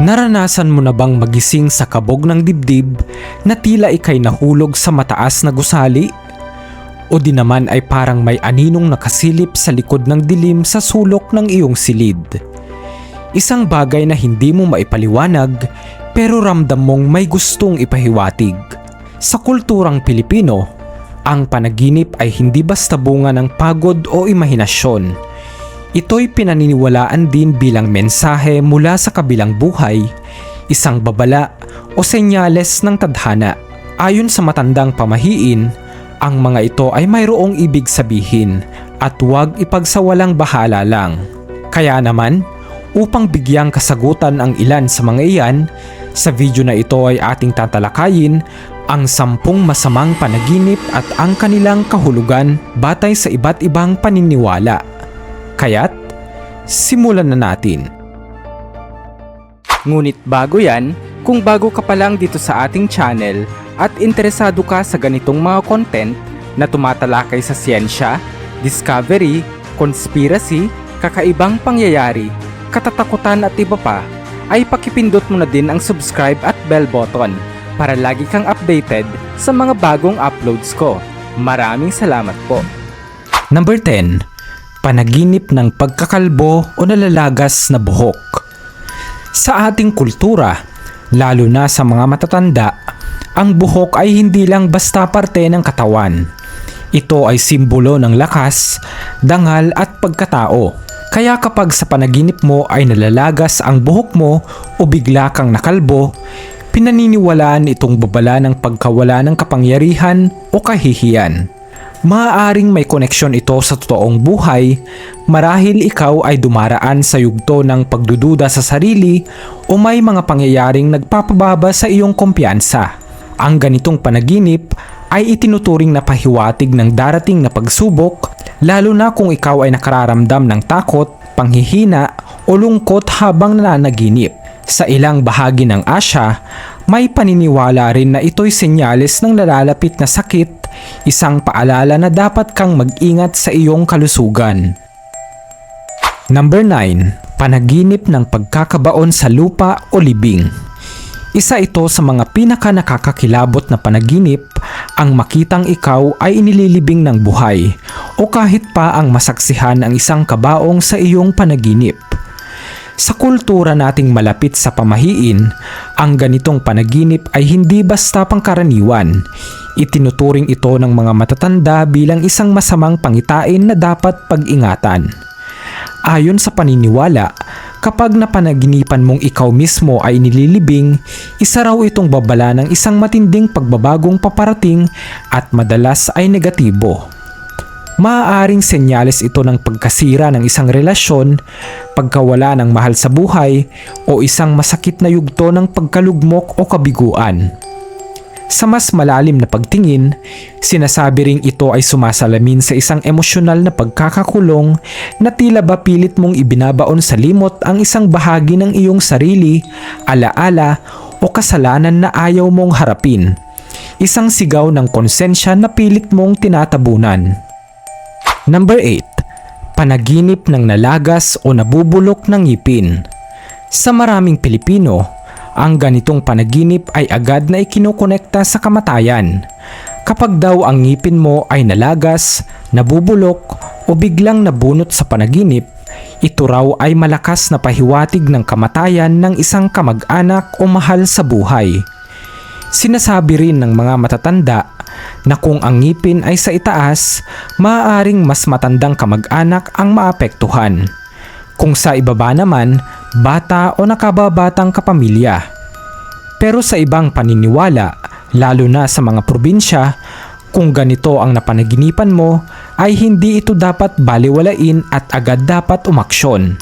Naranasan mo na bang magising sa kabog ng dibdib na tila ikay nahulog sa mataas na gusali? O di naman ay parang may aninong nakasilip sa likod ng dilim sa sulok ng iyong silid? Isang bagay na hindi mo maipaliwanag pero ramdam mong may gustong ipahiwatig. Sa kulturang Pilipino, ang panaginip ay hindi basta bunga ng pagod o imahinasyon. Ito'y pinaniniwalaan din bilang mensahe mula sa kabilang buhay, isang babala o senyales ng tadhana. Ayon sa matandang pamahiin, ang mga ito ay mayroong ibig sabihin at huwag ipagsawalang bahala lang. Kaya naman, upang bigyang kasagutan ang ilan sa mga iyan, sa video na ito ay ating tatalakayin ang sampung masamang panaginip at ang kanilang kahulugan batay sa iba't ibang paniniwala. Kaya't, simulan na natin. Ngunit bago yan, kung bago ka pa lang dito sa ating channel at interesado ka sa ganitong mga content na tumatalakay sa siyensya, discovery, conspiracy, kakaibang pangyayari, katatakutan at iba pa, ay pakipindot mo na din ang subscribe at bell button para lagi kang updated sa mga bagong uploads ko. Maraming salamat po. Number 10 panaginip ng pagkakalbo o nalalagas na buhok. Sa ating kultura, lalo na sa mga matatanda, ang buhok ay hindi lang basta parte ng katawan. Ito ay simbolo ng lakas, dangal at pagkatao. Kaya kapag sa panaginip mo ay nalalagas ang buhok mo o bigla kang nakalbo, pinaniniwalaan itong babala ng pagkawala ng kapangyarihan o kahihiyan. Maaaring may koneksyon ito sa totoong buhay marahil ikaw ay dumaraan sa yugto ng pagdududa sa sarili o may mga pangyayaring nagpapababa sa iyong kumpiyansa. Ang ganitong panaginip ay itinuturing na pahiwatig ng darating na pagsubok lalo na kung ikaw ay nakararamdam ng takot, panghihina o lungkot habang nananaginip. Sa ilang bahagi ng Asya, may paniniwala rin na ito'y senyales ng nalalapit na sakit isang paalala na dapat kang mag-ingat sa iyong kalusugan. Number 9. Panaginip ng pagkakabaon sa lupa o libing. Isa ito sa mga pinaka nakakakilabot na panaginip ang makitang ikaw ay inililibing ng buhay o kahit pa ang masaksihan ang isang kabaong sa iyong panaginip. Sa kultura nating malapit sa pamahiin, ang ganitong panaginip ay hindi basta pangkaraniwan. Itinuturing ito ng mga matatanda bilang isang masamang pangitain na dapat pag-ingatan. Ayon sa paniniwala, kapag napanaginipan mong ikaw mismo ay nililibing, isa raw itong babala ng isang matinding pagbabagong paparating at madalas ay negatibo. Maaaring senyales ito ng pagkasira ng isang relasyon, pagkawala ng mahal sa buhay, o isang masakit na yugto ng pagkalugmok o kabiguan. Sa mas malalim na pagtingin, sinasabi ring ito ay sumasalamin sa isang emosyonal na pagkakakulong na tila ba pilit mong ibinabaon sa limot ang isang bahagi ng iyong sarili, alaala o kasalanan na ayaw mong harapin. Isang sigaw ng konsensya na pilit mong tinatabunan. Number 8. Panaginip ng nalagas o nabubulok ng ngipin. Sa maraming Pilipino, ang ganitong panaginip ay agad na ikinukonekta sa kamatayan. Kapag daw ang ngipin mo ay nalagas, nabubulok o biglang nabunot sa panaginip, ito raw ay malakas na pahiwatig ng kamatayan ng isang kamag-anak o mahal sa buhay. Sinasabi rin ng mga matatanda na kung ang ngipin ay sa itaas, maaaring mas matandang kamag-anak ang maapektuhan. Kung sa ibaba naman, bata o nakababatang kapamilya. Pero sa ibang paniniwala, lalo na sa mga probinsya, kung ganito ang napanaginipan mo, ay hindi ito dapat baliwalain at agad dapat umaksyon.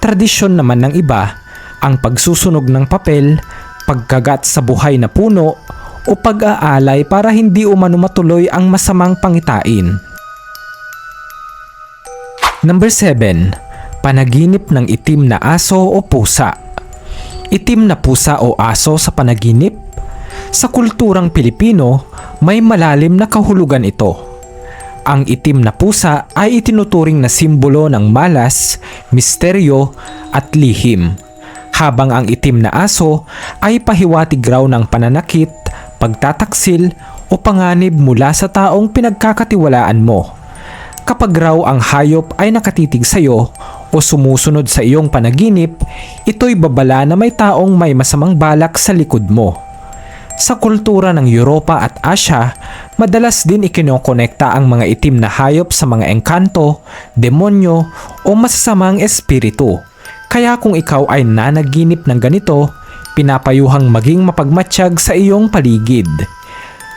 Tradisyon naman ng iba, ang pagsusunog ng papel, pagkagat sa buhay na puno o pag-aalay para hindi umano matuloy ang masamang pangitain. Number 7. Panaginip ng itim na aso o pusa. Itim na pusa o aso sa panaginip? Sa kulturang Pilipino, may malalim na kahulugan ito. Ang itim na pusa ay itinuturing na simbolo ng malas, misteryo at lihim habang ang itim na aso ay pahiwatig raw ng pananakit, pagtataksil o panganib mula sa taong pinagkakatiwalaan mo. Kapag raw ang hayop ay nakatitig sa iyo o sumusunod sa iyong panaginip, ito'y babala na may taong may masamang balak sa likod mo. Sa kultura ng Europa at Asya, madalas din ikinokonekta ang mga itim na hayop sa mga engkanto, demonyo o masasamang espiritu. Kaya kung ikaw ay nanaginip ng ganito, pinapayuhang maging mapagmatsyag sa iyong paligid.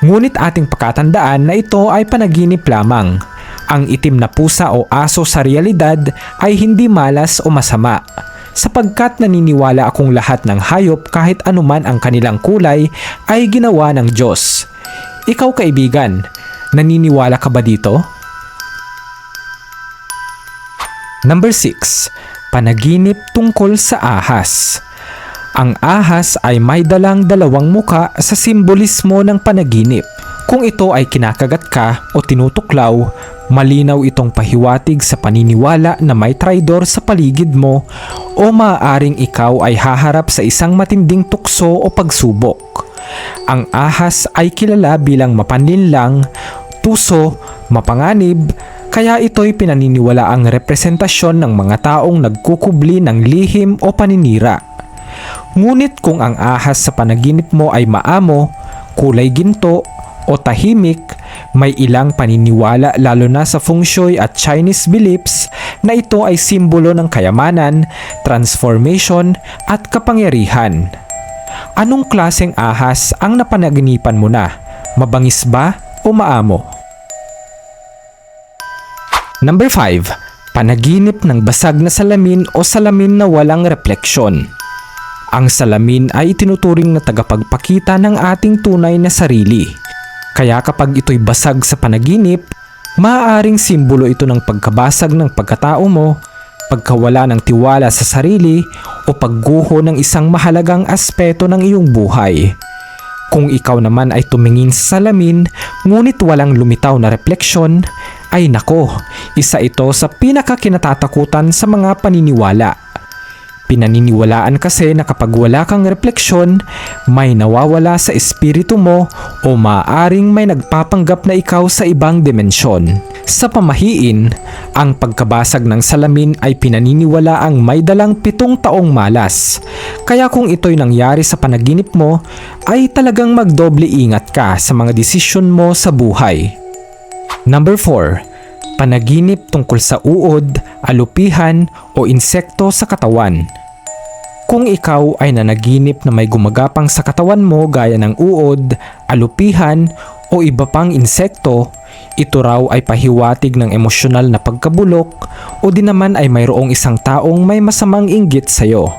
Ngunit ating pakatandaan na ito ay panaginip lamang. Ang itim na pusa o aso sa realidad ay hindi malas o masama sapagkat naniniwala akong lahat ng hayop kahit anuman ang kanilang kulay ay ginawa ng Diyos. Ikaw kaibigan, naniniwala ka ba dito? Number 6. Panaginip tungkol sa ahas. Ang ahas ay may dalang dalawang muka sa simbolismo ng panaginip. Kung ito ay kinakagat ka o tinutuklaw, malinaw itong pahiwatig sa paniniwala na may traidor sa paligid mo o maaaring ikaw ay haharap sa isang matinding tukso o pagsubok. Ang ahas ay kilala bilang mapanlinlang, tuso, mapanganib, kaya ito'y pinaniniwala ang representasyon ng mga taong nagkukubli ng lihim o paninira. Ngunit kung ang ahas sa panaginip mo ay maamo, kulay ginto o tahimik, may ilang paniniwala lalo na sa feng shui at Chinese beliefs na ito ay simbolo ng kayamanan, transformation at kapangyarihan. Anong klaseng ahas ang napanaginipan mo na? Mabangis ba o maamo? Number 5. Panaginip ng basag na salamin o salamin na walang refleksyon. Ang salamin ay itinuturing na tagapagpakita ng ating tunay na sarili. Kaya kapag ito'y basag sa panaginip, maaaring simbolo ito ng pagkabasag ng pagkatao mo, pagkawala ng tiwala sa sarili o pagguho ng isang mahalagang aspeto ng iyong buhay. Kung ikaw naman ay tumingin sa salamin ngunit walang lumitaw na refleksyon, ay nako, isa ito sa pinakakinatatakutan sa mga paniniwala. Pinaniniwalaan kasi na kapag wala kang refleksyon, may nawawala sa espiritu mo o maaaring may nagpapanggap na ikaw sa ibang dimensyon. Sa pamahiin, ang pagkabasag ng salamin ay pinaniniwala ang may dalang pitong taong malas. Kaya kung ito'y nangyari sa panaginip mo, ay talagang magdoble ingat ka sa mga desisyon mo sa buhay. Number 4. Panaginip tungkol sa uod, alupihan o insekto sa katawan. Kung ikaw ay nanaginip na may gumagapang sa katawan mo gaya ng uod, alupihan o iba pang insekto, ito raw ay pahiwatig ng emosyonal na pagkabulok o di naman ay mayroong isang taong may masamang inggit sa iyo.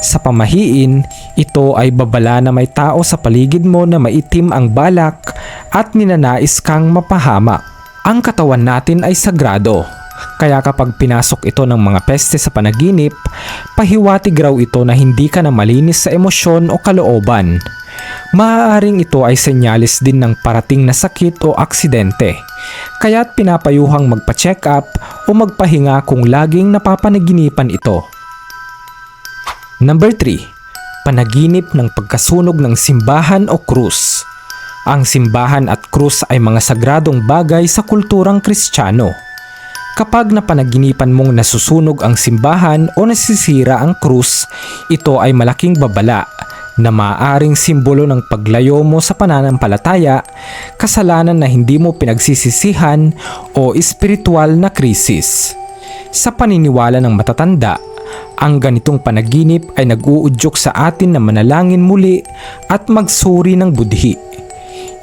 Sa pamahiin, ito ay babala na may tao sa paligid mo na maitim ang balak at ninanais kang mapahama. Ang katawan natin ay sagrado. Kaya kapag pinasok ito ng mga peste sa panaginip, pahiwatig raw ito na hindi ka na malinis sa emosyon o kalooban. Maaaring ito ay senyalis din ng parating na sakit o aksidente. Kaya't pinapayuhang magpa-check up o magpahinga kung laging napapanaginipan ito. Number 3. Panaginip ng pagkasunog ng simbahan o krus. Ang simbahan at krus ay mga sagradong bagay sa kulturang kristyano. Kapag napanaginipan mong nasusunog ang simbahan o nasisira ang krus, ito ay malaking babala na maaaring simbolo ng paglayo mo sa pananampalataya, kasalanan na hindi mo pinagsisisihan o espiritual na krisis. Sa paniniwala ng matatanda, ang ganitong panaginip ay nag-uudyok sa atin na manalangin muli at magsuri ng budhi.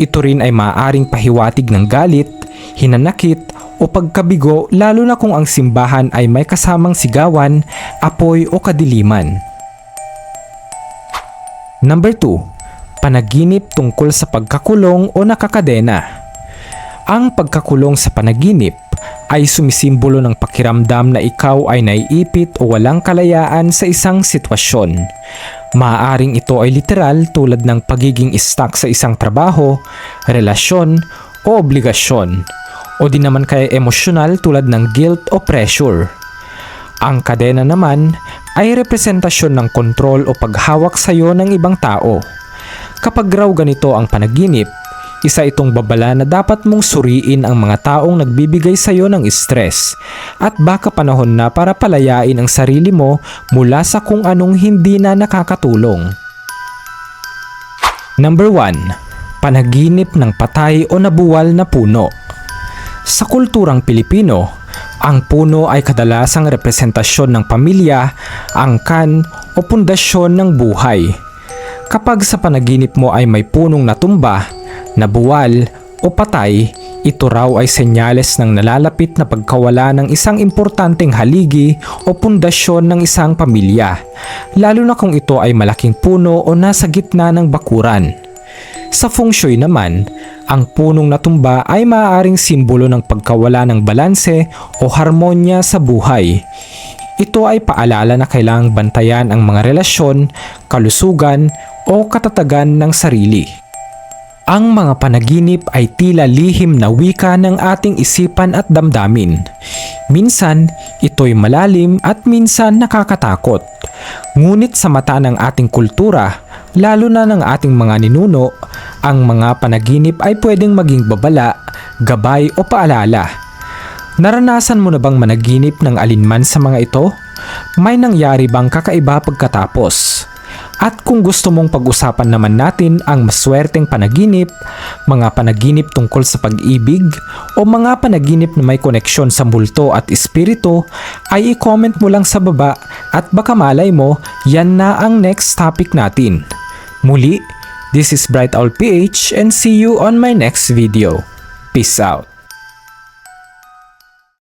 Ito rin ay maaaring pahiwatig ng galit, hinanakit o pagkabigo lalo na kung ang simbahan ay may kasamang sigawan, apoy o kadiliman. Number 2. Panaginip tungkol sa pagkakulong o nakakadena. Ang pagkakulong sa panaginip ay sumisimbolo ng pakiramdam na ikaw ay naiipit o walang kalayaan sa isang sitwasyon. Maaaring ito ay literal tulad ng pagiging stuck sa isang trabaho, relasyon o obligasyon o di naman kaya emosyonal tulad ng guilt o pressure. Ang kadena naman ay representasyon ng kontrol o paghawak sa iyo ng ibang tao. Kapag raw ganito ang panaginip, isa itong babala na dapat mong suriin ang mga taong nagbibigay sa iyo ng stress at baka panahon na para palayain ang sarili mo mula sa kung anong hindi na nakakatulong. Number 1. Panaginip ng patay o nabuwal na puno. Sa kulturang Pilipino, ang puno ay kadalasang representasyon ng pamilya, angkan o pundasyon ng buhay. Kapag sa panaginip mo ay may punong natumba, nabuwal o patay, ito raw ay senyales ng nalalapit na pagkawala ng isang importanteng haligi o pundasyon ng isang pamilya, lalo na kung ito ay malaking puno o nasa gitna ng bakuran. Sa feng shui naman, ang punong natumba ay maaaring simbolo ng pagkawala ng balanse o harmonya sa buhay. Ito ay paalala na kailangang bantayan ang mga relasyon, kalusugan o katatagan ng sarili. Ang mga panaginip ay tila lihim na wika ng ating isipan at damdamin. Minsan, ito'y malalim at minsan nakakatakot. Ngunit sa mata ng ating kultura, lalo na ng ating mga ninuno, ang mga panaginip ay pwedeng maging babala, gabay o paalala. Naranasan mo na bang managinip ng alinman sa mga ito? May nangyari bang kakaiba pagkatapos? At kung gusto mong pag-usapan naman natin ang maswerteng panaginip, mga panaginip tungkol sa pag-ibig, o mga panaginip na may koneksyon sa multo at espiritu, ay i-comment mo lang sa baba at baka malay mo, yan na ang next topic natin. Muli, this is Bright Owl PH and see you on my next video. Peace out.